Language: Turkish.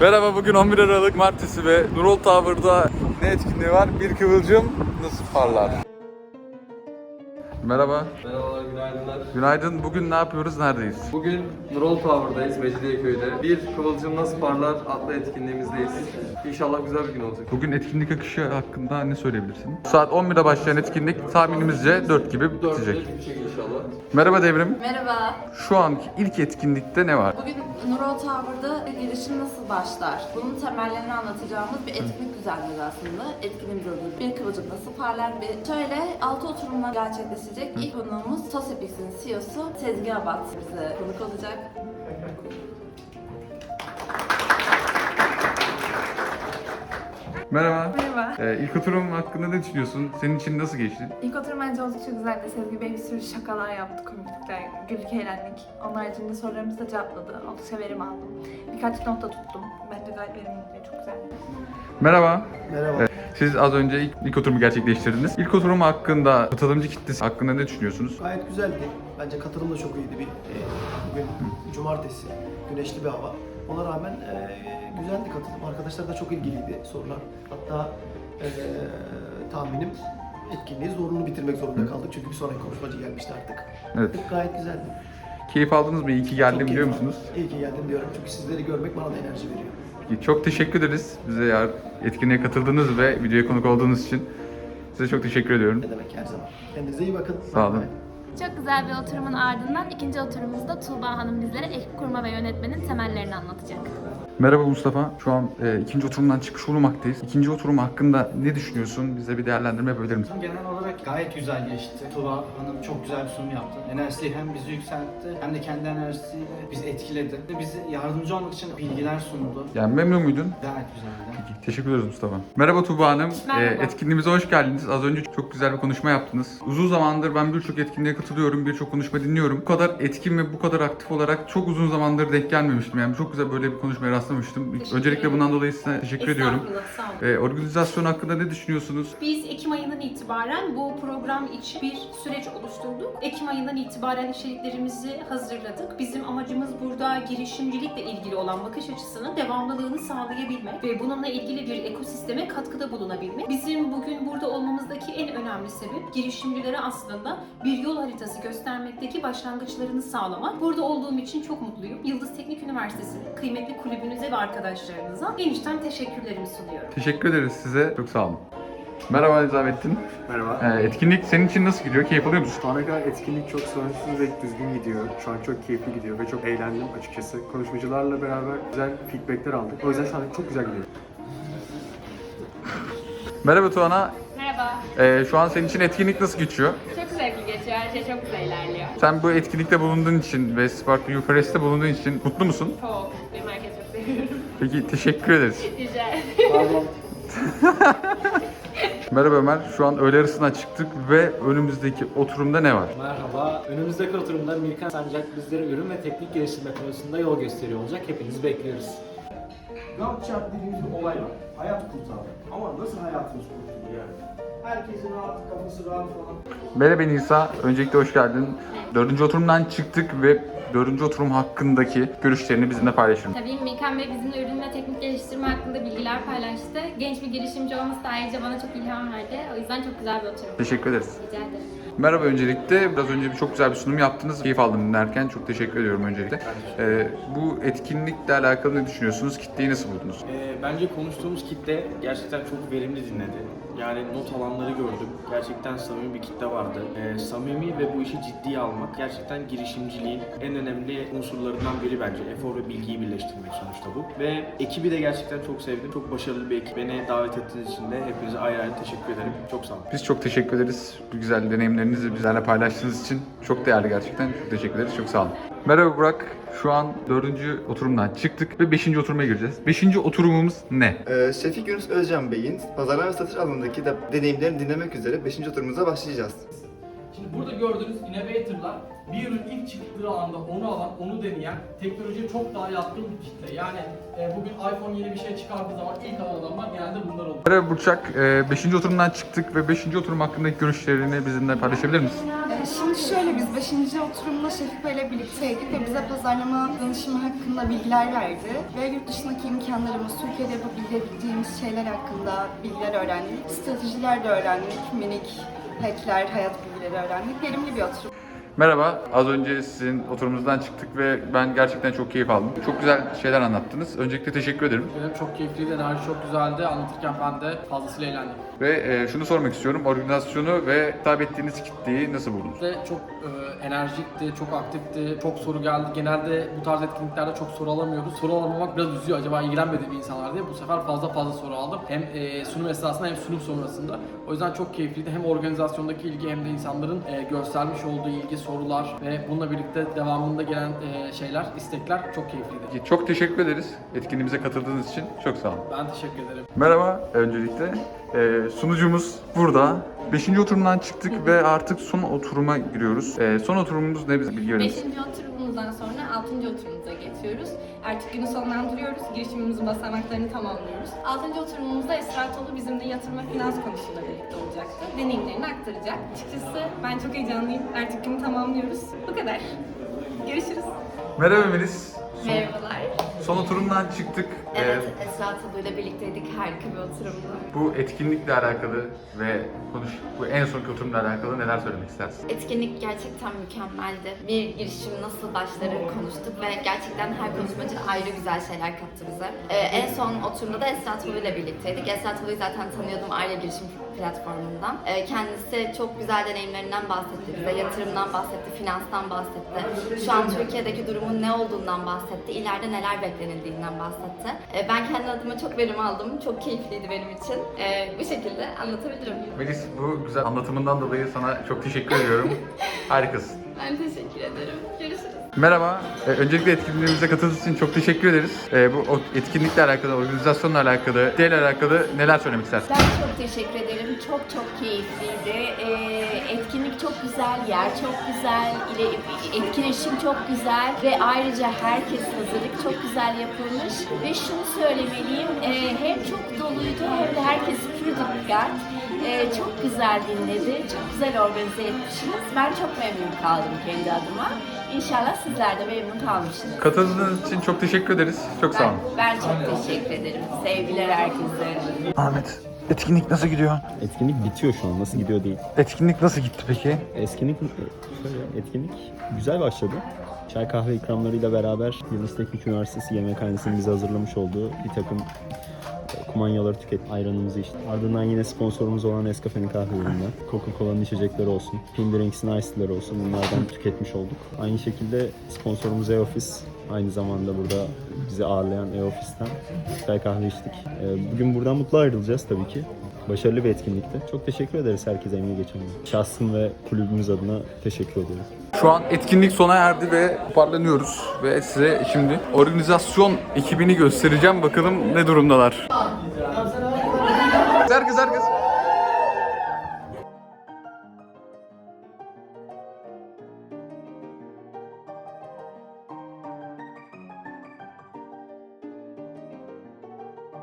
Merhaba bugün 11 Aralık Martesi ve Nurol Tower'da ne etkinliği var? Bir kıvılcım nasıl parlar? Merhaba. Merhabalar, günaydınlar. Günaydın. Bugün ne yapıyoruz? Neredeyiz? Bugün Nurol Tower'dayız, Mecidiyeköy'de. Bir Kıvılcım Nasıl Parlar adlı etkinliğimizdeyiz. İnşallah güzel bir gün olacak. Bugün etkinlik akışı hakkında ne söyleyebilirsin? Saat 11'de başlayan etkinlik tahminimizce 4 gibi bitecek. bitecek inşallah. Merhaba Devrim. Merhaba. Şu anki ilk etkinlikte ne var? Bugün Nuro Tower'da girişim nasıl başlar? Bunun temellerini anlatacağımız bir etkinlik düzenliyoruz aslında. Etkinliğimiz adı Bir Kıvılcım Nasıl Parlar? Bir şöyle altı oturumla gerçekleşecek. İlk konuğumuz Tosepix'in CEO'su Sezgi Abat bize konuk olacak. Merhaba. Merhaba. Ee, ilk oturum hakkında ne düşünüyorsun? Senin için nasıl geçti? İlk oturum bence oldukça güzeldi. Sezgi Bey bir sürü şakalar yaptı, komiklikler, güldük, eğlendik. Onun haricinde sorularımızı da cevapladı. Oldukça verim aldım. Birkaç not da tuttum. Bence gayet verimliydi, çok güzeldi. Merhaba. Merhaba. Ee, Siz az önce ilk, ilk oturumu gerçekleştirdiniz. İlk oturum hakkında, katılımcı kitlesi hakkında ne düşünüyorsunuz? Gayet güzeldi. Bence katılım da çok iyiydi. Bir, e, bugün cumartesi, güneşli bir hava. Ona rağmen e, güzeldi katılım. Arkadaşlar da çok ilgiliydi sorular. Hatta e, tahminim etkinliği zorunlu bitirmek zorunda kaldık. Çünkü bir sonraki konuşmacı gelmişti artık. Evet. Gayet güzeldi. Keyif aldınız mı? İyi ki Çok geldim keyif biliyor aldım. musunuz? İyi ki geldim diyorum. Çünkü sizleri görmek bana da enerji veriyor. Çok teşekkür ederiz bize yar etkinliğe katıldığınız ve videoya konuk olduğunuz için. Size çok teşekkür ediyorum. Ne demek her zaman. Kendinize iyi bakın. Sağ olun. Çok güzel bir oturumun ardından ikinci oturumumuzda Tuğba Hanım bizlere ekip kurma ve yönetmenin temellerini anlatacak. Merhaba Mustafa. Şu an e, ikinci oturumdan çıkış bulunmaktayız. İkinci oturum hakkında ne düşünüyorsun? Bize bir değerlendirme yapabilir misin? Genel olarak gayet güzel geçti. Tuba Hanım çok güzel bir sunum yaptı. Enerjisi hem bizi yükseltti hem de kendi enerjisiyle bizi etkiledi. Ve bize yardımcı olmak için bilgiler sundu. Yani memnun muydun? Gayet güzeldi. Peki, teşekkür ederiz Mustafa. Merhaba Tuğba Hanım. Merhaba. E, etkinliğimize hoş geldiniz. Az önce çok güzel bir konuşma yaptınız. Uzun zamandır ben birçok etkinliğe katılıyorum, birçok konuşma dinliyorum. Bu kadar etkin ve bu kadar aktif olarak çok uzun zamandır denk gelmemiştim. Yani çok güzel böyle bir konuşmaya rastlamıştım. Öncelikle bundan dolayı size teşekkür ediyorum. Sağ olun. E, organizasyon hakkında ne düşünüyorsunuz? Biz Ekim ayından itibaren bu program için bir süreç oluşturduk. Ekim ayından itibaren içeriklerimizi hazırladık. Bizim amacımız burada girişimcilikle ilgili olan bakış açısının devamlılığını sağlayabilmek ve bununla ilgili bir ekosisteme katkıda bulunabilmek. Bizim bugün burada olmamızdaki en önemli sebep girişimcilere aslında bir yol haritası göstermekteki başlangıçlarını sağlamak. Burada olduğum için çok mutluyum. Yıldız Teknik Üniversitesi'nin kıymetli kulübünüze ve arkadaşlarınıza en içten teşekkürlerimi sunuyorum. Teşekkür ederiz size. Çok sağ olun. Merhaba Nizamettin. Merhaba. Ee, etkinlik senin için nasıl gidiyor? Keyif alıyor musun? Şu ana kadar etkinlik çok sorunsuz ve düzgün gidiyor. Şu an çok keyifli gidiyor ve çok eğlendim açıkçası. Konuşmacılarla beraber güzel feedbackler aldık. O yüzden şu an çok güzel gidiyor. Merhaba Tuana. Merhaba. Ee, şu an senin için etkinlik nasıl geçiyor? Çok zevkli geçiyor. Her şey çok güzel ilerliyor. Sen bu etkinlikte bulunduğun için ve Spark Eucharist'te bulunduğun için mutlu musun? Çok Peki teşekkür ederiz. Rica ederim. Merhaba Ömer. Şu an öğle arasından çıktık ve önümüzdeki oturumda ne var? Merhaba. Önümüzdeki oturumda Mirkan Sancak bizlere ürün ve teknik geliştirme konusunda yol gösteriyor olacak. Hepinizi bekliyoruz. Gantt chart dediğimiz bir olay var. Hayat kurtarmak. Ama nasıl hayatımız kurtuldu yani? Herkesin rahat, kafası rahat falan. Merhaba Nisa. Öncelikle hoş geldin. Dördüncü oturumdan çıktık ve dördüncü oturum hakkındaki görüşlerini bizimle paylaşın. Tabii Mikan Bey bizimle ürün ve teknik geliştirme hakkında bilgiler paylaştı. Genç bir girişimci olması da ayrıca bana çok ilham verdi. O yüzden çok güzel bir oturum. Teşekkür ederiz. Rica ederim. Merhaba öncelikle. Biraz önce bir çok güzel bir sunum yaptınız. Keyif aldım dinlerken. Çok teşekkür ediyorum öncelikle. Ee, bu etkinlikle alakalı ne düşünüyorsunuz? Kitleyi nasıl buldunuz? Ee, bence konuştuğumuz kitle gerçekten çok verimli dinledi. Yani not alanları gördüm. Gerçekten samimi bir kitle vardı. Ee, samimi ve bu işi ciddiye almak gerçekten girişimciliğin en önemli unsurlarından biri bence. Efor ve bilgiyi birleştirmek sonuçta bu. Ve ekibi de gerçekten çok sevdim. Çok başarılı bir ekip. Beni davet ettiğiniz için de hepinize ayrı ayrı teşekkür ederim. Çok sağ olun. Biz çok teşekkür ederiz. Bu güzel deneyimlerinizi bizlerle paylaştığınız için çok değerli gerçekten. Çok teşekkür ederiz. Çok sağ olun. Merhaba Burak. Şu an dördüncü oturumdan çıktık ve beşinci oturuma gireceğiz. Beşinci oturumumuz ne? Ee, Şefik Yunus Özcan Bey'in pazarlama ve satış alanındaki de deneyimlerini dinlemek üzere 5. oturumuza başlayacağız. Şimdi burada gördüğünüz innovatorlar bir ürün ilk çıktığı anda onu alan, onu deneyen, teknolojiye çok daha yatkın bir kitle. Yani e, bugün iPhone yeni bir şey çıkardığı zaman ilk alan adamlar genelde bunlar oluyor. Merhaba Burçak. Ee, beşinci oturumdan çıktık ve beşinci oturum hakkındaki görüşlerini bizimle paylaşabilir misin? Evet, Şimdi şöyle biz 5. oturumda Şefik Bey'le birlikteydik ve bize pazarlama danışımı hakkında bilgiler verdi. Ve yurt dışındaki imkanlarımız, Türkiye'de yapabildiğimiz şeyler hakkında bilgiler öğrendik. Stratejiler de öğrendik, minik hackler, hayat bilgileri öğrendik. Verimli bir oturum. Merhaba, az önce sizin oturumunuzdan çıktık ve ben gerçekten çok keyif aldım. Çok güzel şeyler anlattınız. Öncelikle teşekkür ederim. Benim çok keyifliydi, enerji çok güzeldi. Anlatırken ben de fazlasıyla eğlendim. Ve e, şunu sormak istiyorum, organizasyonu ve hitap ettiğiniz kitleyi nasıl buldunuz? Ve çok e, enerjikti, çok aktifti, çok soru geldi. Genelde bu tarz etkinliklerde çok soru alamıyoruz. Soru alamamak biraz üzüyor. Acaba ilgilenmediği bir insanlar diye. Bu sefer fazla fazla soru aldım. Hem e, sunum esnasında hem sunum sonrasında. O yüzden çok keyifliydi. Hem organizasyondaki ilgi hem de insanların e, göstermiş olduğu ilgi, sorular ve bununla birlikte devamında gelen e, şeyler, istekler çok keyifliydi. Çok teşekkür ederiz etkinliğimize katıldığınız için. Çok sağ olun. Ben teşekkür ederim. Merhaba öncelikle. Ee, sunucumuz burada. Beşinci oturumdan çıktık ve artık son oturuma giriyoruz. Ee, son oturumumuz ne bize bilgi verir misin? Beşinci oturumumuzdan sonra altıncı oturumumuza geçiyoruz. Artık günü sonlandırıyoruz. Girişimimizin basamaklarını tamamlıyoruz. Altıncı oturumumuzda Esra Tolu bizimle yatırım ve finans konusunda birlikte olacaktı. Deneyimlerini aktaracak. Açıkçası ben çok heyecanlıyım. Artık günü tamamlıyoruz. Bu kadar. Görüşürüz. Merhaba Melis. Merhabalar. Son oturumdan çıktık. Ee, Evet, Esra Tabu'yla birlikteydik. Harika bir oturumdu. bu etkinlikle alakalı ve konuş bu en sonki oturumla alakalı neler söylemek istersin? Etkinlik gerçekten mükemmeldi. Bir girişim nasıl başları konuştuk ve gerçekten her konuşmacı ayrı güzel şeyler kattı bize. Ee, en son oturumda da Esra ile birlikteydik. Esra Tulu'yu zaten tanıyordum aile girişim platformundan. Ee, kendisi çok güzel deneyimlerinden bahsetti bize, yatırımdan bahsetti, finanstan bahsetti. Şu an Türkiye'deki durumun ne olduğundan bahsetti, ileride neler beklenildiğinden bahsetti. Ee, ben kendi adıma çok verim aldım, çok keyifliydi benim için. Ee, bu şekilde anlatabilirim. Melis bu güzel anlatımından dolayı sana çok teşekkür ediyorum. Harikasın. Ben teşekkür ederim. Görüşürüz. Merhaba. Ee, öncelikle etkinliğimize katıldığınız için çok teşekkür ederiz. Ee, bu etkinlikle alakalı, organizasyonla alakalı, diğerle alakalı neler söylemek istersin? Ben çok teşekkür ederim. Çok çok keyifliydi. Ee, etkinlik çok güzel, yer çok güzel, ile- etkileşim çok güzel ve ayrıca herkes hazırlık çok güzel yapılmış. Ve şunu söylemeliyim, e, hem çok doluydu hem de herkes pür dikkat. E, çok güzel dinledi, çok güzel organize etmişsiniz. Ben çok memnun kaldım kendi adıma. İnşallah sizler de memnun kalmışsınız. Katıldığınız için çok teşekkür ederiz. Çok sağ olun. Ben çok teşekkür ederim. Sevgiler herkese. Ahmet, etkinlik nasıl gidiyor? Etkinlik bitiyor şu an. Nasıl gidiyor değil. Etkinlik nasıl gitti peki? Etkinlik şöyle etkinlik güzel başladı. Çay kahve ikramlarıyla beraber Yıldız Teknik Üniversitesi Yemekhanesi'nin bize hazırlamış olduğu bir takım e, kumanyaları tüket, ayranımızı içtik. Ardından yine sponsorumuz olan Nescafe'nin kahvelerinden, Coca-Cola'nın içecekleri olsun, Pin Drinks'in ice'ları olsun bunlardan tüketmiş olduk. Aynı şekilde sponsorumuz E-Office aynı zamanda burada bizi ağırlayan E-Office'ten çay kahve içtik. E, Bugün buradan mutlu ayrılacağız tabii ki. Başarılı bir etkinlikti. Çok teşekkür ederiz herkese emeği geçenlere. Şahsım ve kulübümüz adına teşekkür ediyoruz. Şu an etkinlik sona erdi ve toparlanıyoruz ve size şimdi organizasyon ekibini göstereceğim. Bakalım ne durumdalar. Herkes herkes.